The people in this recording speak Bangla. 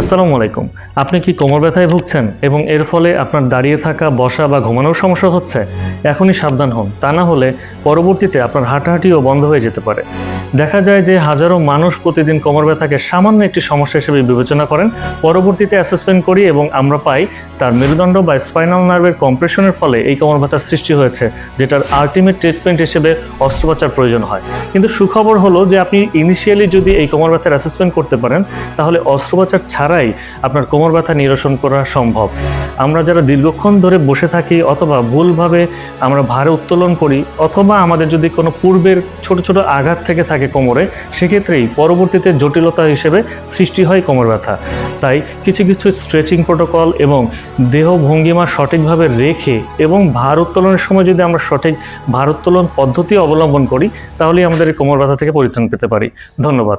আসসালামু আলাইকুম। আপনি কি কোমর ব্যথায় ভুগছেন এবং এর ফলে আপনার দাঁড়িয়ে থাকা, বসা বা ঘুমানোর সমস্যা হচ্ছে? এখনই সাবধান হন, তা না হলে পরবর্তীতে আপনার হাঁটাহাঁটিও বন্ধ হয়ে যেতে পারে। দেখা যায় যে হাজারো মানুষ প্রতিদিন কোমর ব্যথাকে সামান্য একটি সমস্যা হিসেবে বিবেচনা করেন। পরবর্তীতে অ্যাসেসমেন্ট করি এবং আমরা পাই তার মেরুদণ্ড বা স্পাইনাল নার্ভের কম্প্রেশনের ফলে এই কোমর ব্যথার সৃষ্টি হয়েছে, যেটার আলটিমেট ট্রিটমেন্ট হিসেবে অস্ত্রোপচার প্রয়োজন হয়। কিন্তু সুখবর হলো যে আপনি ইনিশিয়ালি যদি এই কোমর ব্যথার অ্যাসেসমেন্ট করতে পারেন, তাহলে অস্ত্রোপচার ছাড়াই আপনার কোমর ব্যথা নিরসন করা সম্ভব। আমরা যারা দীর্ঘক্ষণ ধরে বসে থাকি অথবা ভুলভাবে আমরা ভারে উত্তোলন করি অথবা আমাদের যদি কোনো পূর্বের ছোট ছোট আঘাত থেকে থাকে কোমরে, সেক্ষেত্রেই পরবর্তীতে জটিলতা হিসেবে সৃষ্টি হয় কোমর ব্যথা। তাই কিছু কিছু স্ট্রেচিং প্রোটোকল এবং দেহ ভঙ্গিমা সঠিকভাবে রেখে এবং ভার উত্তোলনের সময় যদি আমরা সঠিক ভার উত্তোলন পদ্ধতি অবলম্বন করি, তাহলেই আমাদের এই কোমর ব্যথা থেকে পরিত্রাণ পেতে পারি। ধন্যবাদ।